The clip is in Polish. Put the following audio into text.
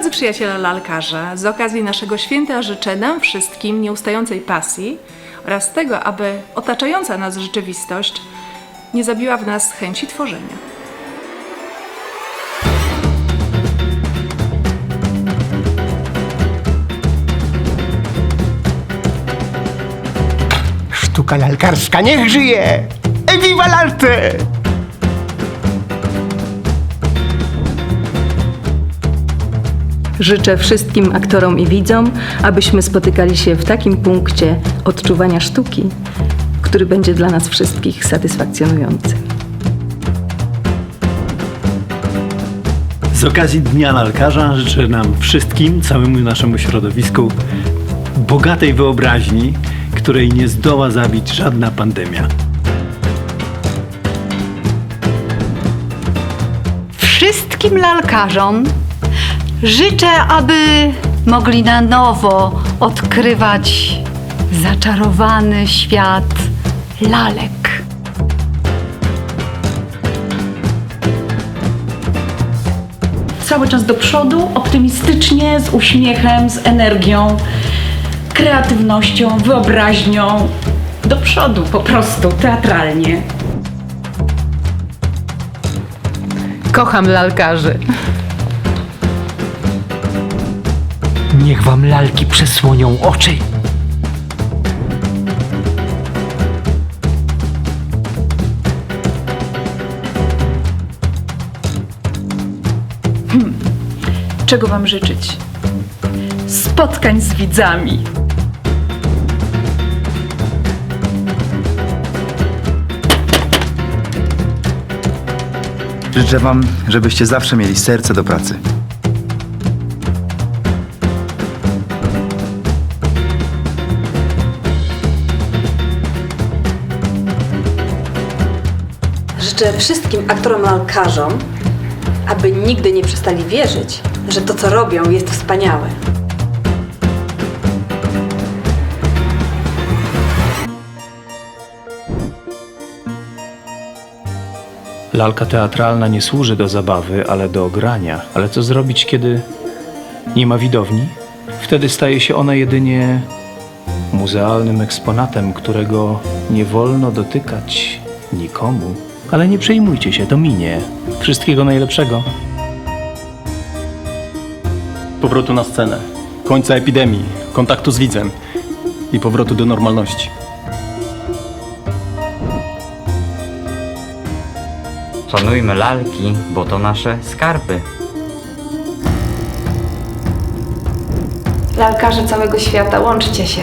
Drodzy przyjaciele lalkarze, z okazji naszego święta życzę nam wszystkim nieustającej pasji oraz tego, aby otaczająca nas rzeczywistość nie zabiła w nas chęci tworzenia. Sztuka lalkarska niech żyje! Viva l'arte! Życzę wszystkim aktorom i widzom, abyśmy spotykali się w takim punkcie odczuwania sztuki, który będzie dla nas wszystkich satysfakcjonujący. Z okazji Dnia Lalkarza życzę nam wszystkim, całemu naszemu środowisku bogatej wyobraźni, której nie zdoła zabić żadna pandemia. Wszystkim lalkarzom życzę, aby mogli na nowo odkrywać zaczarowany świat lalek. cały czas do przodu, optymistycznie, z uśmiechem, z energią, kreatywnością, wyobraźnią. Do przodu po prostu, teatralnie. Kocham lalkarzy. Niech wam lalki przesłonią oczy. Czego Wam życzyć? Spotkań z widzami. Życzę Wam, żebyście zawsze mieli serce do pracy. Życzę wszystkim aktorom lalkarzom, aby nigdy nie przestali wierzyć, że to, co robią, jest wspaniałe. Lalka teatralna nie służy do zabawy, ale do grania. Ale co zrobić, kiedy nie ma widowni? Wtedy staje się ona jedynie muzealnym eksponatem, którego nie wolno dotykać nikomu. Ale nie przejmujcie się, to minie. Wszystkiego najlepszego. powrotu na scenę, końca epidemii, kontaktu z widzem i powrotu do normalności. Szanujmy lalki, bo to nasze skarby. Lalkarze całego świata, łączcie się.